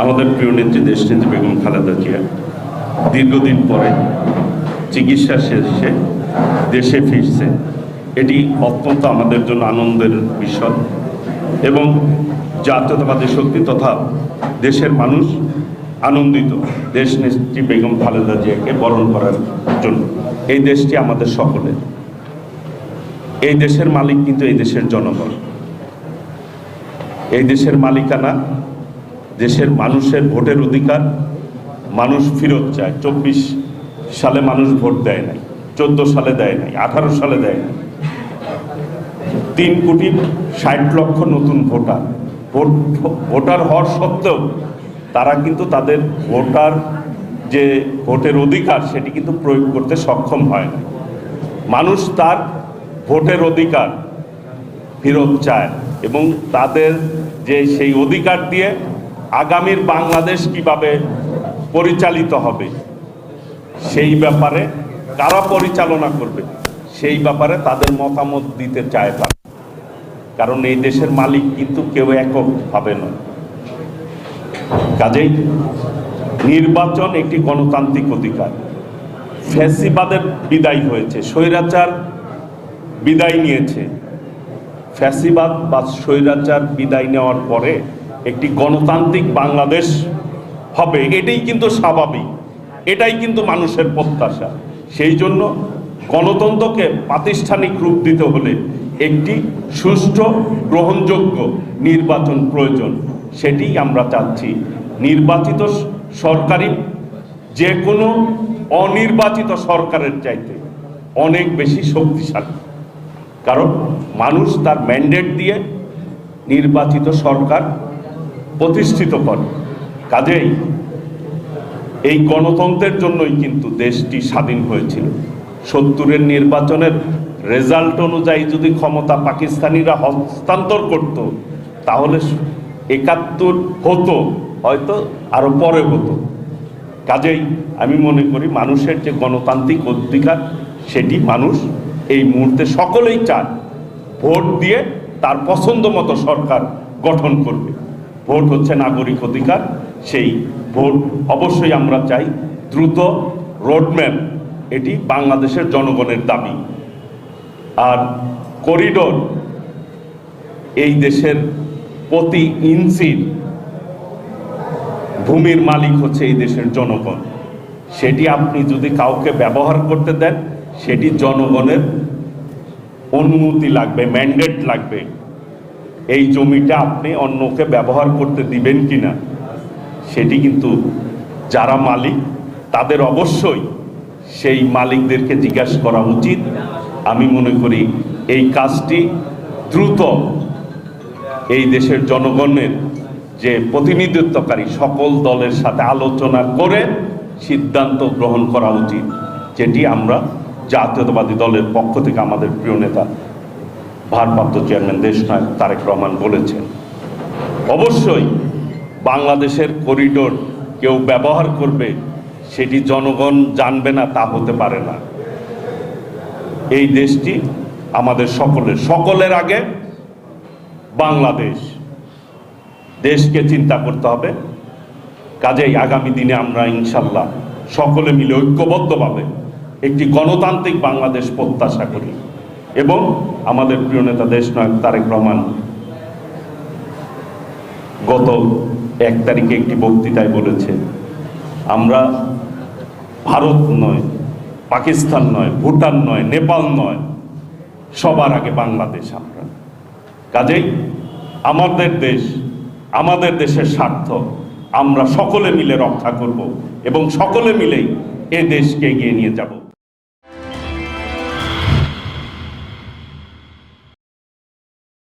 আমাদের প্রিয় নেত্রী দেশনেত্রী বেগম খালেদা জিয়া দীর্ঘদিন পরে চিকিৎসা শেষে দেশে ফিরছে। এটি অত্যন্ত আমাদের জন্য আনন্দের বিষয় এবং জাতীয়তাবাদী শক্তি তথা দেশের মানুষ আনন্দিত দেশ নেত্রী বেগম খালেদা জিয়াকে বরণ করার জন্য। এই দেশটি আমাদের সকলের। এই দেশের মালিক কিন্তু এই দেশের জনগণ। এই দেশের মালিকানা দেশের মানুষের ভোটের অধিকার, মানুষ ফেরত চায়। চব্বিশ সালে মানুষ ভোট দেয় নাই, চোদ্দ সালে দেয় নাই, আঠারো সালে দেয় নাই। তিন কোটি ষাট লক্ষ নতুন ভোটার। ভোট, ভোটার হওয়ার সত্ত্বেও তারা কিন্তু তাদের ভোটার যে ভোটের অধিকার, সেটি কিন্তু প্রয়োগ করতে সক্ষম হয় না। মানুষ তার ভোটের অধিকার ফেরত চায় এবং তাদের যে সেই অধিকার দিয়ে আগামীর বাংলাদেশ কীভাবে পরিচালিত হবে, সেই ব্যাপারে কারা পরিচালনা করবে, সেই ব্যাপারে তাদের মতামত দিতে চায় তারা। কারণ এই দেশের মালিক কিন্তু কেউ এককভাবে নয় কাজেই নির্বাচন একটি গণতান্ত্রিক অধিকার। ফ্যাসিবাদের বিদায় হয়েছে, স্বৈরাচার বিদায় নিয়েছে। ফ্যাসিবাদ বা স্বৈরাচার বিদায় নেওয়ার পরে একটি গণতান্ত্রিক বাংলাদেশ হবে, এটাই কিন্তু স্বাভাবিক, এটাই কিন্তু মানুষের প্রত্যাশা। সেই জন্য গণতন্ত্রকে প্রাতিষ্ঠানিক রূপ দিতে হলে একটি সুষ্ঠু, গ্রহণযোগ্য নির্বাচন প্রয়োজন, সেটি আমরা চাচ্ছি। নির্বাচিত সরকারি যে কোনো অনির্বাচিত সরকারের চাইতে অনেক বেশি শক্তিশালী। কারণ মানুষ তার ম্যান্ডেট দিয়ে নির্বাচিত সরকার প্রতিষ্ঠিত করে। কাজেই এই গণতন্ত্রের জন্যই কিন্তু দেশটি স্বাধীন হয়েছিল। সত্তরের নির্বাচনের রেজাল্ট অনুযায়ী যদি ক্ষমতা পাকিস্তানিরা হস্তান্তর করত, তাহলে একাত্তর হতো, হয়তো আরও পরে হতো। কাজেই আমি মনে করি মানুষের যে গণতান্ত্রিক অধিকার, সেটি মানুষ এই মুহূর্তে সকলেই চায়। ভোট দিয়ে তার পছন্দ মতো সরকার গঠন করবে। ভোট হচ্ছে নাগরিক অধিকার। সেই ভোট অবশ্যই আমরা চাই দ্রুত রোডম্যাপ এটি বাংলাদেশের জনগণের দাবি। আর করিডোর এই দেশের প্রতি ইঞ্চির ভূমির মালিক হচ্ছে এই দেশের জনগণ। সেটি আপনি যদি কাউকে ব্যবহার করতে দেন, সেটি জনগণের অনুমতি লাগবে ম্যান্ডেট লাগবে। এই জমিটা আপনি অন্যকে ব্যবহার করতে দিবেন কিনা, সেটি কিন্তু যারা মালিক, তাদের অবশ্যই সেই মালিকদেরকে জিজ্ঞাসা করা উচিত। আমি মনে করি এই কাজটি দ্রুত এই দেশের জনগণের যে প্রতিনিধিত্বকারী সকল দলের সাথে আলোচনা করে সিদ্ধান্ত গ্রহণ করা উচিত, যেটি আমরা জাতীয়তাবাদী দলের পক্ষ থেকে আমাদের প্রিয় নেতা ভারপ্রাপ্ত চেয়ারম্যান দেশনায়ক তারেক রহমান বলেছেন, অবশ্যই বাংলাদেশের করিডোর কেউ ব্যবহার করবে, সেটি জনগণ জানবে না, তা হতে পারে না। এই দেশটি আমাদের সকলের সকলের আগে বাংলাদেশ। দেশকে চিন্তা করতে হবে। কাজেই আগামী দিনে আমরা ইনশাল্লাহ সকলে মিলে ঐক্যবদ্ধভাবে একটি গণতান্ত্রিক বাংলাদেশ প্রত্যাশা করি। এবং আমাদের প্রিয় নেতা দেশনায়ক তারেক রহমান গত এক তারিখে একটি বক্তৃতায় বলেছে আমরা ভারত নয়, পাকিস্তান নয়, ভুটান নয়, নেপাল নয়, সবার আগে বাংলাদেশ আমরা। কাজেই আমাদের দেশ, আমাদের দেশের স্বার্থ আমরা সকলে মিলে রক্ষা করব এবং সকলে মিলেই এ দেশকে এগিয়ে নিয়ে যাব।